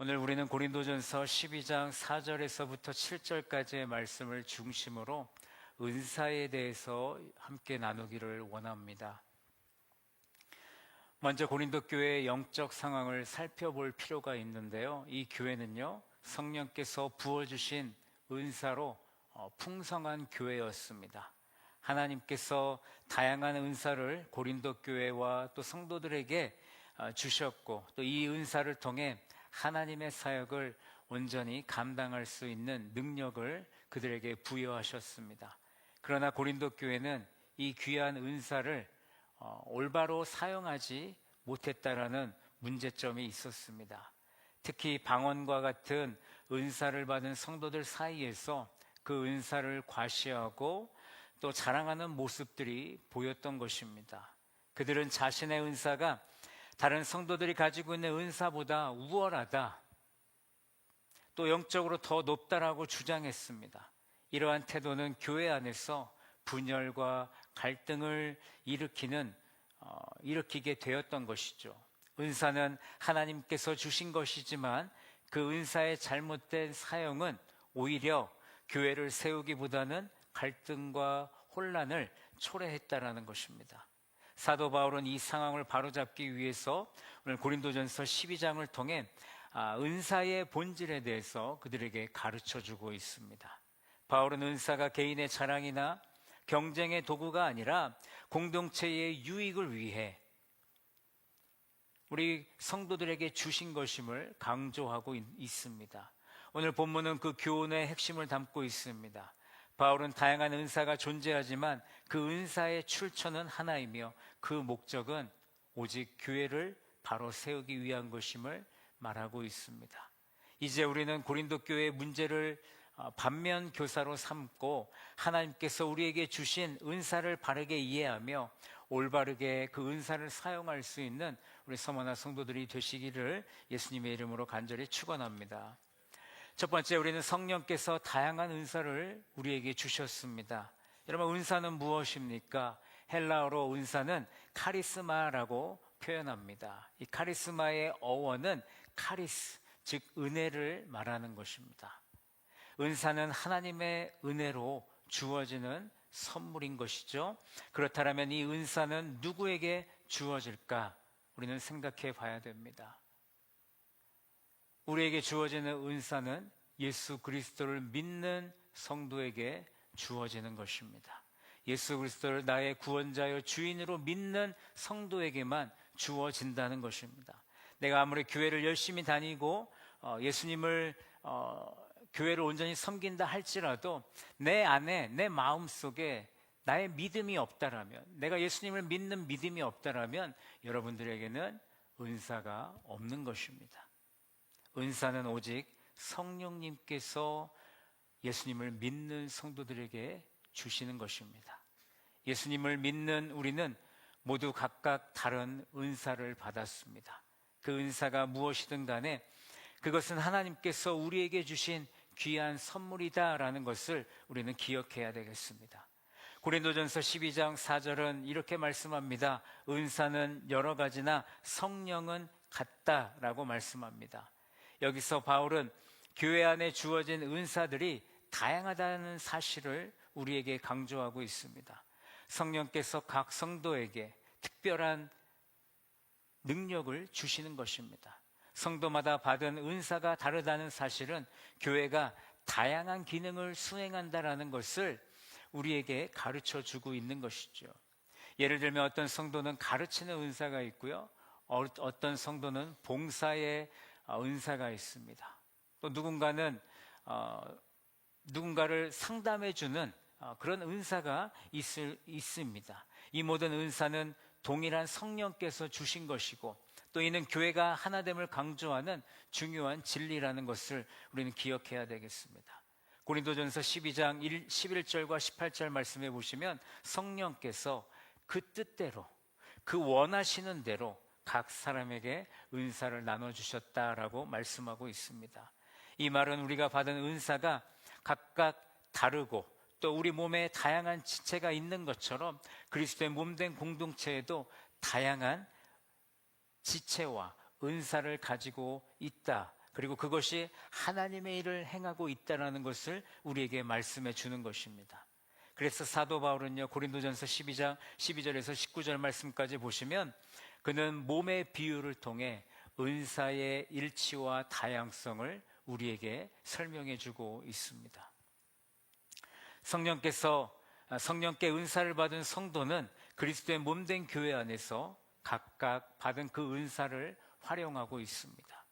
오늘 우리는 고린도전서 12장 4절에서부터 7절까지의 말씀을 중심으로 은사에 대해서 함께 나누기를 원합니다. 먼저 고린도 교회의 영적 상황을 살펴볼 필요가 있는데요. 이 교회는요, 성령께서 부어주신 은사로 어, 풍성한 교회였습니다. 하나님께서 다양한 은사를 고린도 교회와 또 성도들에게 어, 주셨고 또 이 은사를 통해 하나님의 사역을 온전히 감당할 수 있는 능력을 그들에게 부여하셨습니다. 그러나 고린도 교회는 이 귀한 은사를 어, 올바로 사용하지 못했다라는 문제점이 있었습니다. 특히 방언과 같은 은사를 받은 성도들 사이에서 그 은사를 과시하고 또 자랑하는 모습들이 보였던 것입니다. 그들은 자신의 은사가 다른 성도들이 가지고 있는 은사보다 우월하다. 또 영적으로 더 높다라고 주장했습니다. 이러한 태도는 교회 안에서 분열과 갈등을 일으키는 어, 일으키게 되었던 것이죠. 은사는 하나님께서 주신 것이지만 그 은사의 잘못된 사용은 오히려 교회를 세우기보다는 갈등과 혼란을 초래했다라는 것입니다. 사도 바울은 이 상황을 바로잡기 위해서 오늘 고린도전서 12장을 통해 아, 은사의 본질에 대해서 그들에게 가르쳐 주고 있습니다. 바울은 은사가 개인의 자랑이나 경쟁의 도구가 아니라 공동체의 유익을 위해 우리 성도들에게 주신 것임을 강조하고 있- 있습니다. 오늘 본문은 그 교훈의 핵심을 담고 있습니다. 바울은 다양한 은사가 존재하지만 그 은사의 출처는 하나이며 그 목적은 오직 교회를 바로 세우기 위한 것임을 말하고 있습니다. 이제 우리는 고린도 교회의 문제를 어, 반면 교사로 삼고 하나님께서 우리에게 주신 은사를 바르게 이해하며 올바르게 그 은사를 사용할 수 있는 우리 서머나 성도들이 되시기를 예수님의 이름으로 간절히 축원합니다. 첫 번째 우리는 성령께서 다양한 은사를 우리에게 주셨습니다. 여러분 은사는 무엇입니까? 헬라어로 은사는 카리스마라고 표현합니다. 이 카리스마의 어원은 카리스, 즉 은혜를 말하는 것입니다. 은사는 하나님의 은혜로 주어지는 선물인 것이죠. 그렇다면 이 은사는 누구에게 주어질까? 우리는 생각해 봐야 됩니다. 우리에게 주어지는 은사는 예수 그리스도를 믿는 성도에게 주어지는 것입니다. 예수 그리스도를 나의 구원자여 주인으로 믿는 성도에게만 주어진다는 것입니다. 내가 아무리 교회를 열심히 다니고 어, 예수님을 어, 교회를 온전히 섬긴다 할지라도 내 안에 내 마음 속에 나의 믿음이 없다라면 내가 예수님을 믿는 믿음이 없다라면 여러분들에게는 은사가 없는 것입니다. 은사는 오직 성령님께서 예수님을 믿는 성도들에게 주시는 것입니다. 예수님을 믿는 우리는 모두 각각 다른 은사를 받았습니다. 그 은사가 무엇이든 간에 그것은 하나님께서 우리에게 주신 귀한 선물이다라는 것을 우리는 기억해야 되겠습니다. 고린도전서 12장 4절은 이렇게 말씀합니다. 은사는 여러 가지나 성령은 같다라고 말씀합니다. 여기서 바울은 교회 안에 주어진 은사들이 다양하다는 사실을 우리에게 강조하고 있습니다. 성령께서 각 성도에게 특별한 능력을 주시는 것입니다. 성도마다 받은 은사가 다르다는 사실은 교회가 다양한 기능을 수행한다라는 것을 우리에게 가르쳐 주고 있는 것이죠. 예를 들면 어떤 성도는 가르치는 은사가 있고요. 어- 어떤 성도는 봉사의 어, 은사가 있습니다. 또 누군가는 어, 누군가를 상담해 주는 어, 그런 은사가 있을, 있습니다. 이 모든 은사는 동일한 성령께서 주신 것이고 또 이는 교회가 하나됨을 강조하는 중요한 진리라는 것을 우리는 기억해야 되겠습니다. 고린도전서 12장 1, 11절과 18절 말씀해 보시면 성령께서 그 뜻대로 그 원하시는 대로 각 사람에게 은사를 나눠 주셨다라고 말씀하고 있습니다. 이 말은 우리가 받은 은사가 각각 다르고 또 우리 몸에 다양한 지체가 있는 것처럼 그리스도의 몸된 공동체에도 다양한 지체와 은사를 가지고 있다. 그리고 그것이 하나님의 일을 행하고 있다라는 것을 우리에게 말씀해 주는 것입니다. 그래서 사도 바울은요, 고린도전서 12장 12절에서 19절 말씀까지 보시면 그는 몸의 비유를 통해 은사의 일치와 다양성을 우리에게 설명해 주고 있습니다. 성령께서 성령께 은사를 받은 성도는 그리스도의 몸된 교회 안에서 각각 받은 그 은사를 활용하고 있습니다.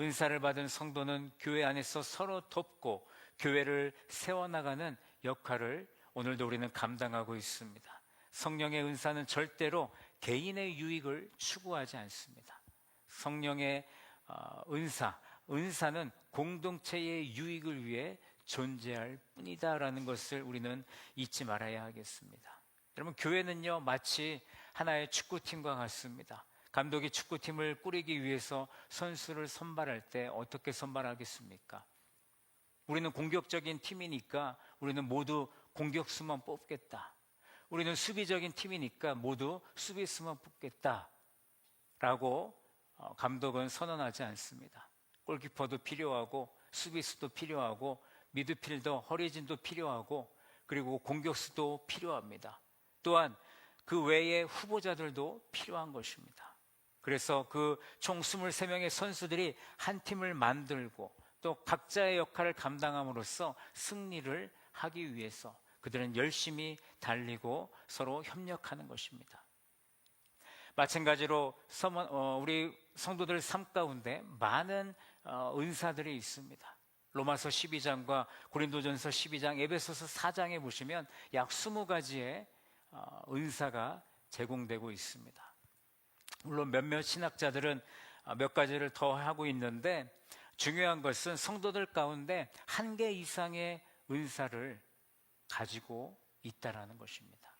은사를 받은 성도는 교회 안에서 서로 돕고 교회를 세워나가는 역할을 오늘도 우리는 감당하고 있습니다. 성령의 은사는 절대로 개인의 유익을 추구하지 않습니다. 성령의 어, 은사, 은사는 공동체의 유익을 위해 존재할 뿐이다라는 것을 우리는 잊지 말아야 하겠습니다. 여러분, 교회는요, 마치 하나의 축구팀과 같습니다. 감독이 축구팀을 꾸리기 위해서 선수를 선발할 때 어떻게 선발하겠습니까? 우리는 공격적인 팀이니까 우리는 모두 공격수만 뽑겠다. 우리는 수비적인 팀이니까 모두 수비수만 뽑겠다. 라고 어, 감독은 선언하지 않습니다. 골키퍼도 필요하고 수비수도 필요하고 미드필더 허리진도 필요하고 그리고 공격수도 필요합니다. 또한 그 외에 후보자들도 필요한 것입니다. 그래서 그 총 23명의 선수들이 한 팀을 만들고 또 각자의 역할을 감당함으로써 승리를 하기 위해서 그들은 열심히 달리고 서로 협력하는 것입니다. 마찬가지로 어, 우리 성도들 삶 가운데 많은 어, 은사들이 있습니다. 로마서 12장과 고린도전서 12장, 에베소서 4장에 보시면 약 20가지의 어, 은사가 제공되고 있습니다. 물론 몇몇 신학자들은 몇 가지를 더 하고 있는데 중요한 것은 성도들 가운데 한 개 이상의 은사를 가지고 있다라는 것입니다.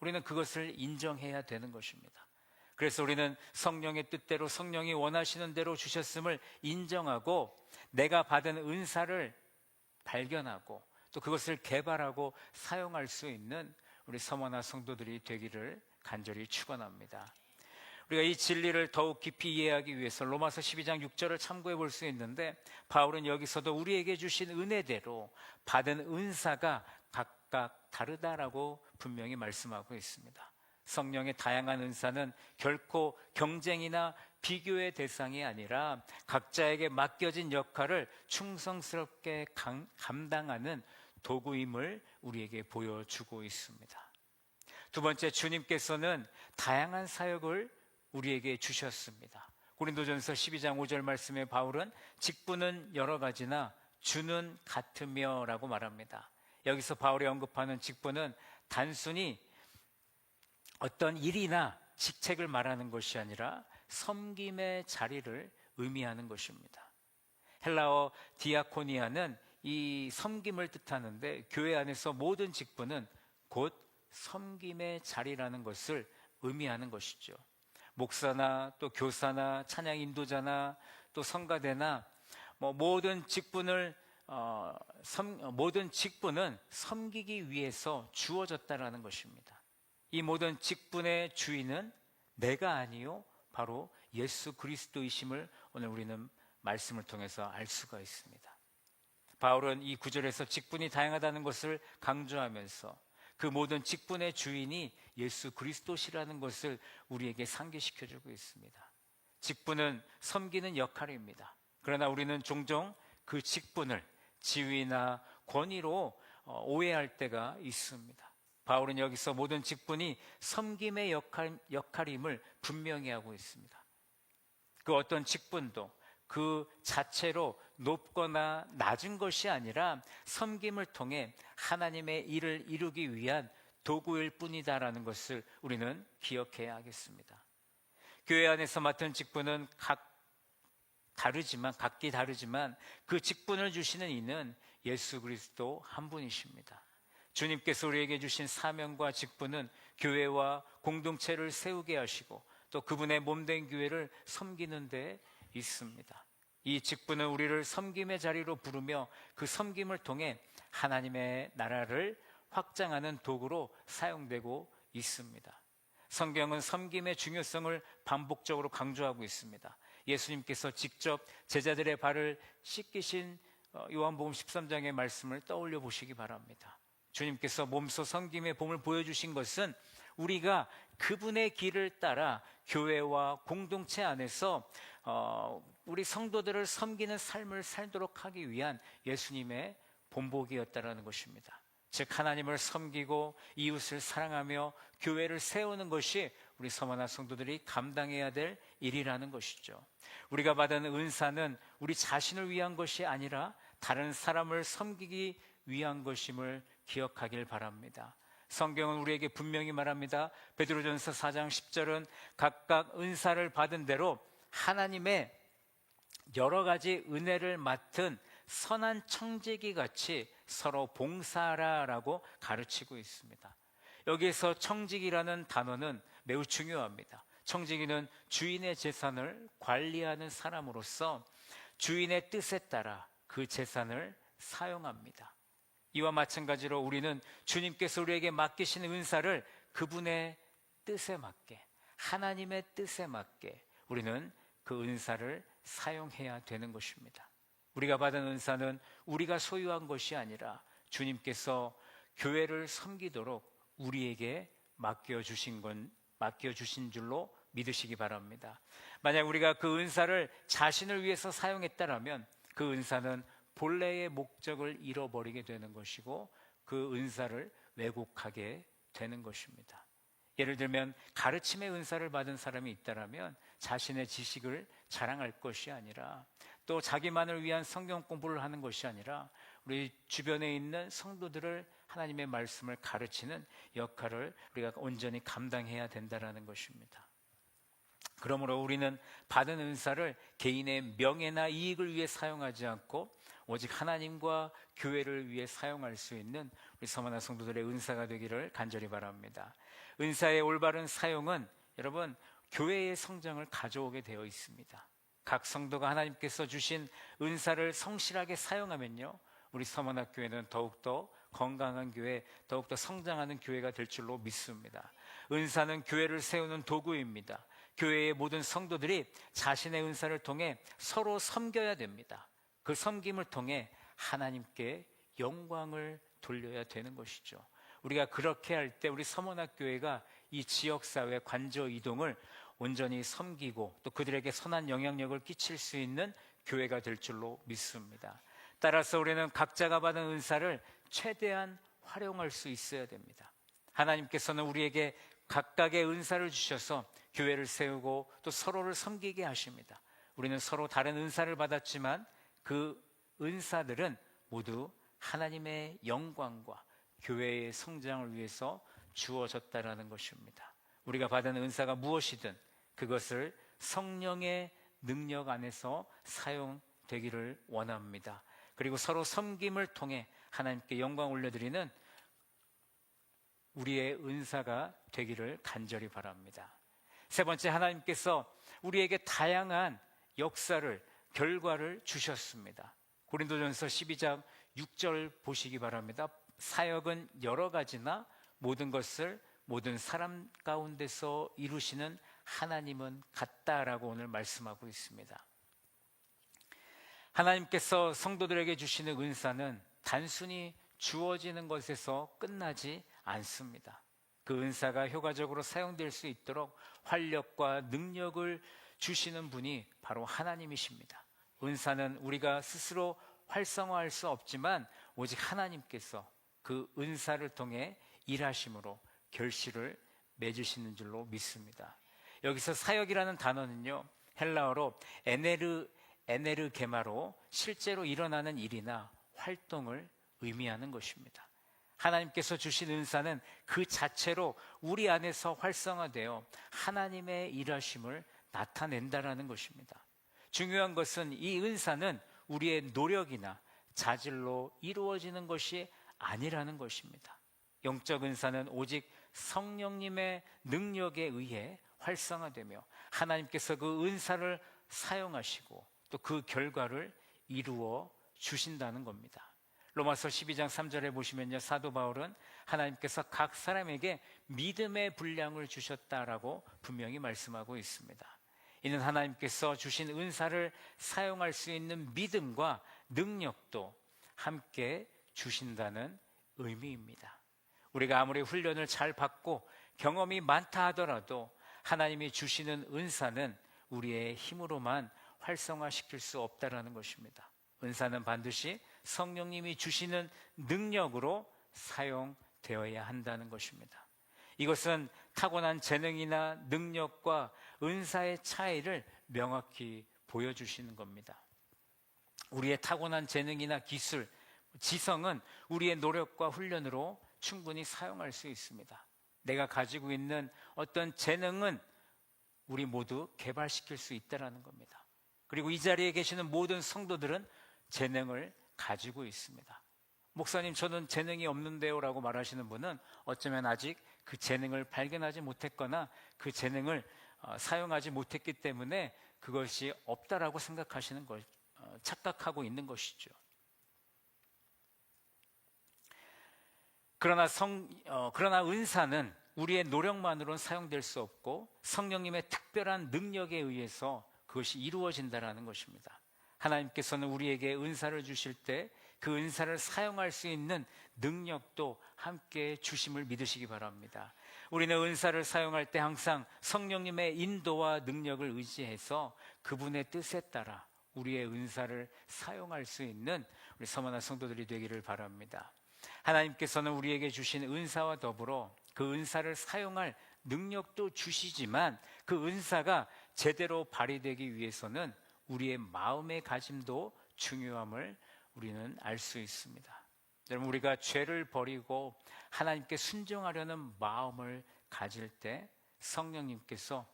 우리는 그것을 인정해야 되는 것입니다. 그래서 우리는 성령의 뜻대로 성령이 원하시는 대로 주셨음을 인정하고 내가 받은 은사를 발견하고 또 그것을 개발하고 사용할 수 있는 우리 서머나 성도들이 되기를 간절히 축원합니다. 우리가 이 진리를 더욱 깊이 이해하기 위해서 로마서 12장 6절을 참고해 볼 수 있는데 바울은 여기서도 우리에게 주신 은혜대로 받은 은사가 각각 다르다라고 분명히 말씀하고 있습니다. 성령의 다양한 은사는 결코 경쟁이나 비교의 대상이 아니라 각자에게 맡겨진 역할을 충성스럽게 감, 감당하는 도구임을 우리에게 보여주고 있습니다. 두 번째, 주님께서는 다양한 사역을 우리에게 주셨습니다. 고린도전서 12장 5절 말씀에 바울은 직분은 여러 가지나 주는 같으며라고 말합니다. 여기서 바울이 언급하는 직분은 단순히 어떤 일이나 직책을 말하는 것이 아니라 섬김의 자리를 의미하는 것입니다. 헬라어 디아코니아는 이 섬김을 뜻하는데 교회 안에서 모든 직분은 곧 섬김의 자리라는 것을 의미하는 것이죠. 목사나 또 교사나 찬양 인도자나 또 성가대나 뭐 모든 직분을 어, 섬, 모든 직분은 섬기기 위해서 주어졌다라는 것입니다. 이 모든 직분의 주인은 내가 아니요 바로 예수 그리스도이심을 오늘 우리는 말씀을 통해서 알 수가 있습니다. 바울은 이 구절에서 직분이 다양하다는 것을 강조하면서 그 모든 직분의 주인이 예수 그리스도시라는 것을 우리에게 상기시켜 주고 있습니다. 직분은 섬기는 역할입니다. 그러나 우리는 종종 그 직분을 지위나 권위로 어, 오해할 때가 있습니다. 바울은 여기서 모든 직분이 섬김의 역할, 역할임을 분명히 하고 있습니다. 그 어떤 직분도 그 자체로 높거나 낮은 것이 아니라 섬김을 통해 하나님의 일을 이루기 위한 도구일 뿐이다라는 것을 우리는 기억해야 하겠습니다. 교회 안에서 맡은 직분은 각 다르지만 각기 다르지만 그 직분을 주시는 이는 예수 그리스도 한 분이십니다. 주님께서 우리에게 주신 사명과 직분은 교회와 공동체를 세우게 하시고 또 그분의 몸된 교회를 섬기는 데 있습니다. 이 직분은 우리를 섬김의 자리로 부르며 그 섬김을 통해 하나님의 나라를 확장하는 도구로 사용되고 있습니다. 성경은 섬김의 중요성을 반복적으로 강조하고 있습니다. 예수님께서 직접 제자들의 발을 씻기신 어, 요한복음 13장의 말씀을 떠올려 보시기 바랍니다. 주님께서 몸소 섬김의 봄을 보여주신 것은 우리가 그분의 길을 따라 교회와 공동체 안에서 어, 우리 성도들을 섬기는 삶을 살도록 하기 위한 예수님의 본보기였다라는 것입니다. 즉 하나님을 섬기고 이웃을 사랑하며 교회를 세우는 것이 우리 서머나 성도들이 감당해야 될 일이라는 것이죠. 우리가 받은 은사는 우리 자신을 위한 것이 아니라 다른 사람을 섬기기 위한 것임을 기억하길 바랍니다. 성경은 우리에게 분명히 말합니다. 베드로전서 4장 10절은 각각 은사를 받은 대로 하나님의 여러 가지 은혜를 맡은 선한 청지기 같이 서로 봉사라라고 가르치고 있습니다. 여기에서 청지기라는 단어는 매우 중요합니다. 청지기는 주인의 재산을 관리하는 사람으로서 주인의 뜻에 따라 그 재산을 사용합니다. 이와 마찬가지로 우리는 주님께서 우리에게 맡기신 은사를 그분의 뜻에 맞게, 하나님의 뜻에 맞게 우리는 그 은사를 사용해야 되는 것입니다. 우리가 받은 은사는 우리가 소유한 것이 아니라 주님께서 교회를 섬기도록 우리에게 맡겨 주신 건 맡겨 주신 줄로 믿으시기 바랍니다. 만약 우리가 그 은사를 자신을 위해서 사용했다라면 그 은사는 본래의 목적을 잃어버리게 되는 것이고 그 은사를 왜곡하게 되는 것입니다. 예를 들면 가르침의 은사를 받은 사람이 있다라면 자신의 지식을 자랑할 것이 아니라 또 자기만을 위한 성경 공부를 하는 것이 아니라 우리 주변에 있는 성도들을 하나님의 말씀을 가르치는 역할을 우리가 온전히 감당해야 된다라는 것입니다. 그러므로 우리는 받은 은사를 개인의 명예나 이익을 위해 사용하지 않고 오직 하나님과 교회를 위해 사용할 수 있는 우리 서머나 성도들의 은사가 되기를 간절히 바랍니다. 은사의 올바른 사용은 여러분 교회의 성장을 가져오게 되어 있습니다. 각 성도가 하나님께서 주신 은사를 성실하게 사용하면요. 우리 서머나교회는 더욱더 건강한 교회, 더욱더 성장하는 교회가 될 줄로 믿습니다. 은사는 교회를 세우는 도구입니다. 교회의 모든 성도들이 자신의 은사를 통해 서로 섬겨야 됩니다. 그 섬김을 통해 하나님께 영광을 돌려야 되는 것이죠. 우리가 그렇게 할 때 우리 서문학교회가 이 지역사회 관저 이동을 온전히 섬기고 또 그들에게 선한 영향력을 끼칠 수 있는 교회가 될 줄로 믿습니다. 따라서 우리는 각자가 받은 은사를 최대한 활용할 수 있어야 됩니다. 하나님께서는 우리에게 각각의 은사를 주셔서 교회를 세우고 또 서로를 섬기게 하십니다. 우리는 서로 다른 은사를 받았지만 그 은사들은 모두 하나님의 영광과 교회의 성장을 위해서 주어졌다라는 것입니다. 우리가 받은 은사가 무엇이든 그것을 성령의 능력 안에서 사용되기를 원합니다. 그리고 서로 섬김을 통해 하나님께 영광 올려드리는 우리의 은사가 되기를 간절히 바랍니다. 세 번째, 하나님께서 우리에게 다양한 역사를 결과를 주셨습니다. 고린도전서 12장 6절 보시기 바랍니다. 사역은 여러 가지나 모든 것을 모든 사람 가운데서 이루시는 하나님은 같다라고 오늘 말씀하고 있습니다. 하나님께서 성도들에게 주시는 은사는 단순히 주어지는 것에서 끝나지 않습니다. 그 은사가 효과적으로 사용될 수 있도록 활력과 능력을 주시는 분이 바로 하나님이십니다. 은사는 우리가 스스로 활성화할 수 없지만 오직 하나님께서 그 은사를 통해 일하심으로 결실을 맺으시는 줄로 믿습니다. 여기서 사역이라는 단어는요, 헬라어로 에네르, 에네르 게마로 실제로 일어나는 일이나 활동을 의미하는 것입니다. 하나님께서 주신 은사는 그 자체로 우리 안에서 활성화되어 하나님의 일하심을 나타낸다라는 것입니다. 중요한 것은 이 은사는 우리의 노력이나 자질로 이루어지는 것이 아니라는 것입니다. 영적 은사는 오직 성령님의 능력에 의해 활성화되며 하나님께서 그 은사를 사용하시고 또 그 결과를 이루어 주신다는 겁니다. 로마서 12장 3절에 보시면요. 사도 바울은 하나님께서 각 사람에게 믿음의 분량을 주셨다라고 분명히 말씀하고 있습니다. 이는 하나님께서 주신 은사를 사용할 수 있는 믿음과 능력도 함께 주신다는 의미입니다. 우리가 아무리 훈련을 잘 받고 경험이 많다 하더라도 하나님이 주시는 은사는 우리의 힘으로만 활성화시킬 수 없다라는 것입니다. 은사는 반드시 성령님이 주시는 능력으로 사용되어야 한다는 것입니다. 이것은 타고난 재능이나 능력과 은사의 차이를 명확히 보여주시는 겁니다. 우리의 타고난 재능이나 기술, 지성은 우리의 노력과 훈련으로 충분히 사용할 수 있습니다. 내가 가지고 있는 어떤 재능은 우리 모두 개발시킬 수 있다는 겁니다. 그리고 이 자리에 계시는 모든 성도들은 재능을 가지고 있습니다. 목사님, 저는 재능이 없는데요. 라고 말하시는 분은 어쩌면 아직 그 재능을 발견하지 못했거나 그 재능을 어, 사용하지 못했기 때문에 그것이 없다라고 생각하시는 것, 어, 착각하고 있는 것이죠. 그러나 성, 어, 그러나 은사는 우리의 노력만으로는 사용될 수 없고 성령님의 특별한 능력에 의해서 그것이 이루어진다라는 것입니다. 하나님께서는 우리에게 은사를 주실 때 그 은사를 사용할 수 있는 능력도 함께 주심을 믿으시기 바랍니다. 우리는 은사를 사용할 때 항상 성령님의 인도와 능력을 의지해서 그분의 뜻에 따라 우리의 은사를 사용할 수 있는 우리 서머나 성도들이 되기를 바랍니다. 하나님께서는 우리에게 주신 은사와 더불어 그 은사를 사용할 능력도 주시지만 그 은사가 제대로 발휘되기 위해서는 우리의 마음의 가짐도 중요함을 우리는 알 수 있습니다. 여러분, 우리가 죄를 버리고 하나님께 순종하려는 마음을 가질 때 성령님께서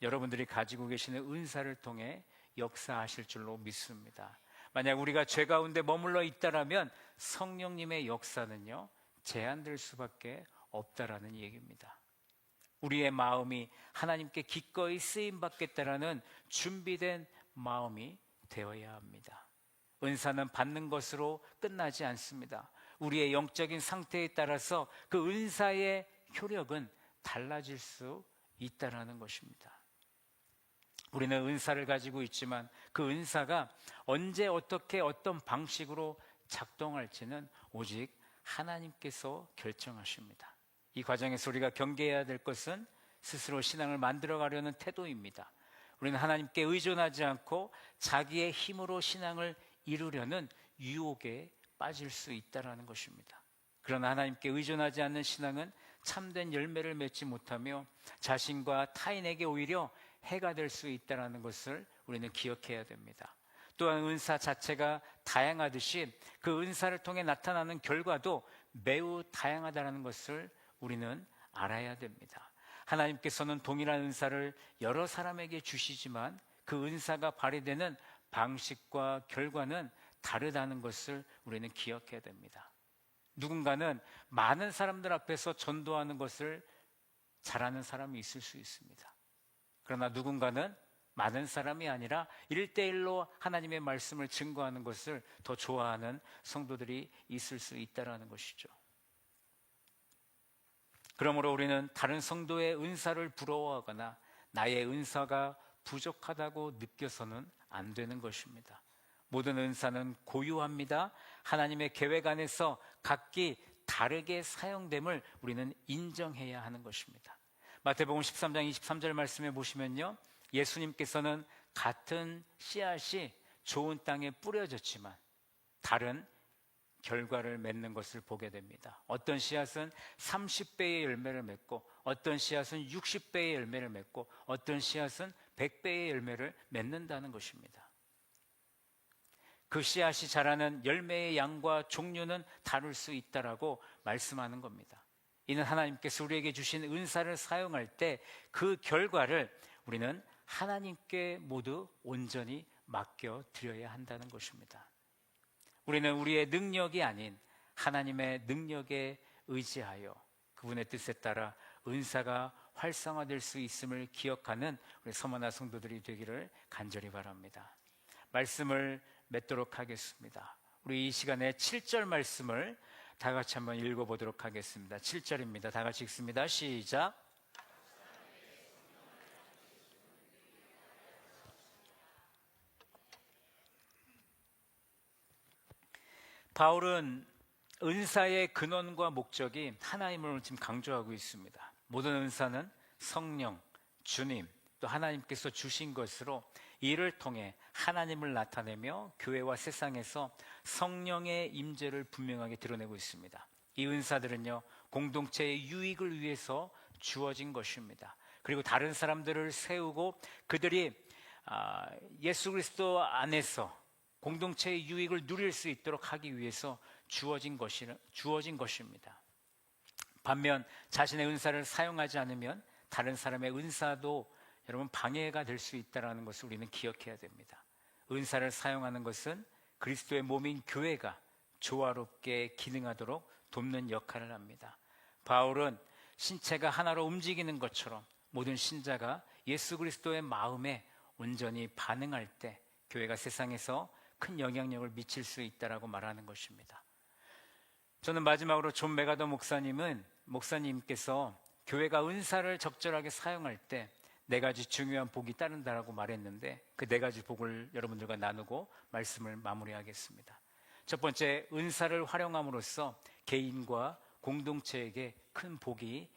여러분들이 가지고 계시는 은사를 통해 역사하실 줄로 믿습니다. 만약 우리가 죄 가운데 머물러 있다라면 성령님의 역사는요, 제한될 수밖에 없다라는 얘기입니다. 우리의 마음이 하나님께 기꺼이 쓰임 받겠다라는 준비된 마음이 되어야 합니다. 은사는 받는 것으로 끝나지 않습니다. 우리의 영적인 상태에 따라서 그 은사의 효력은 달라질 수 있다라는 것입니다. 우리는 은사를 가지고 있지만 그 은사가 언제 어떻게 어떤 방식으로 작동할지는 오직 하나님께서 결정하십니다. 이 과정에서 우리가 경계해야 될 것은 스스로 신앙을 만들어 가려는 태도입니다. 우리는 하나님께 의존하지 않고 자기의 힘으로 신앙을 이루려는 유혹에 빠질 수 있다라는 것입니다. 그러나 하나님께 의존하지 않는 신앙은 참된 열매를 맺지 못하며 자신과 타인에게 오히려 해가 될 수 있다는 것을 우리는 기억해야 됩니다. 또한 은사 자체가 다양하듯이 그 은사를 통해 나타나는 결과도 매우 다양하다는 것을 우리는 알아야 됩니다. 하나님께서는 동일한 은사를 여러 사람에게 주시지만 그 은사가 발휘되는 방식과 결과는 다르다는 것을 우리는 기억해야 됩니다. 누군가는 많은 사람들 앞에서 전도하는 것을 잘하는 사람이 있을 수 있습니다. 그러나 누군가는 많은 사람이 아니라 일대일로 하나님의 말씀을 증거하는 것을 더 좋아하는 성도들이 있을 수 있다는 것이죠. 그러므로 우리는 다른 성도의 은사를 부러워하거나 나의 은사가 부족하다고 느껴서는 안 되는 것입니다. 모든 은사는 고유합니다. 하나님의 계획 안에서 각기 다르게 사용됨을 우리는 인정해야 하는 것입니다. 마태복음 13장 23절 말씀에 보시면요. 예수님께서는 같은 씨앗이 좋은 땅에 뿌려졌지만 다른 결과를 맺는 것을 보게 됩니다. 어떤 씨앗은 30배의 열매를 맺고 어떤 씨앗은 60배의 열매를 맺고 어떤 씨앗은 100배의 열매를 맺는다는 것입니다. 그 씨앗이 자라는 열매의 양과 종류는 다를 수 있다라고 말씀하는 겁니다. 이는 하나님께서 우리에게 주신 은사를 사용할 때 그 결과를 우리는 하나님께 모두 온전히 맡겨 드려야 한다는 것입니다. 우리는 우리의 능력이 아닌 하나님의 능력에 의지하여 그분의 뜻에 따라 은사가 활성화될 수 있음을 기억하는 우리 서머나 성도들이 되기를 간절히 바랍니다. 말씀을 맺도록 하겠습니다. 우리 이 시간에 7절 말씀을 다 같이 한번 읽어보도록 하겠습니다. 7절입니다. 다 같이 읽습니다. 시작. 바울은 은사의 근원과 목적이 하나님을 지금 강조하고 있습니다. 모든 은사는 성령, 주님, 또 하나님께서 주신 것으로 이를 통해 하나님을 나타내며 교회와 세상에서 성령의 임재를 분명하게 드러내고 있습니다. 이 은사들은요, 공동체의 유익을 위해서 주어진 것입니다. 그리고 다른 사람들을 세우고 그들이 아, 예수 그리스도 안에서 공동체의 유익을 누릴 수 있도록 하기 위해서 주어진 것이 주어진 것입니다. 반면 자신의 은사를 사용하지 않으면 다른 사람의 은사도 여러분 방해가 될 수 있다라는 것을 우리는 기억해야 됩니다. 은사를 사용하는 것은 그리스도의 몸인 교회가 조화롭게 기능하도록 돕는 역할을 합니다. 바울은 신체가 하나로 움직이는 것처럼 모든 신자가 예수 그리스도의 마음에 온전히 반응할 때 교회가 세상에서 큰 영향력을 미칠 수 있다라고 말하는 것입니다. 저는 마지막으로 존 메가더 목사님은 목사님께서 교회가 은사를 적절하게 사용할 때 네 가지 중요한 복이 따른다라고 말했는데 그 네 가지 복을 여러분들과 나누고 말씀을 마무리하겠습니다. 첫 번째 은사를 활용함으로써 개인과 공동체에게 큰 복이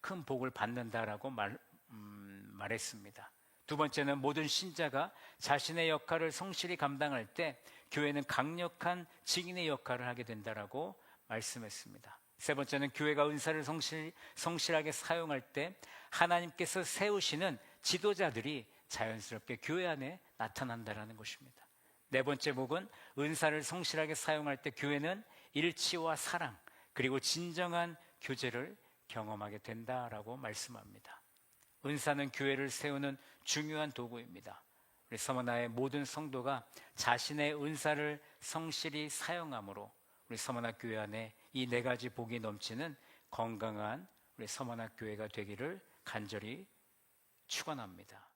큰 복을 받는다라고 말, 음, 말했습니다. 두 번째는 모든 신자가 자신의 역할을 성실히 감당할 때 교회는 강력한 증인의 역할을 하게 된다라고 말씀했습니다. 세 번째는 교회가 은사를 성실, 성실하게 사용할 때 하나님께서 세우시는 지도자들이 자연스럽게 교회 안에 나타난다라는 것입니다. 네 번째 복은 은사를 성실하게 사용할 때 교회는 일치와 사랑 그리고 진정한 교제를 경험하게 된다라고 말씀합니다. 은사는 교회를 세우는 중요한 도구입니다. 우리 서머나의 모든 성도가 자신의 은사를 성실히 사용함으로 우리 서머나 교회 안에 이 네 가지 복이 넘치는 건강한 우리 서머나 교회가 되기를 간절히 축원합니다.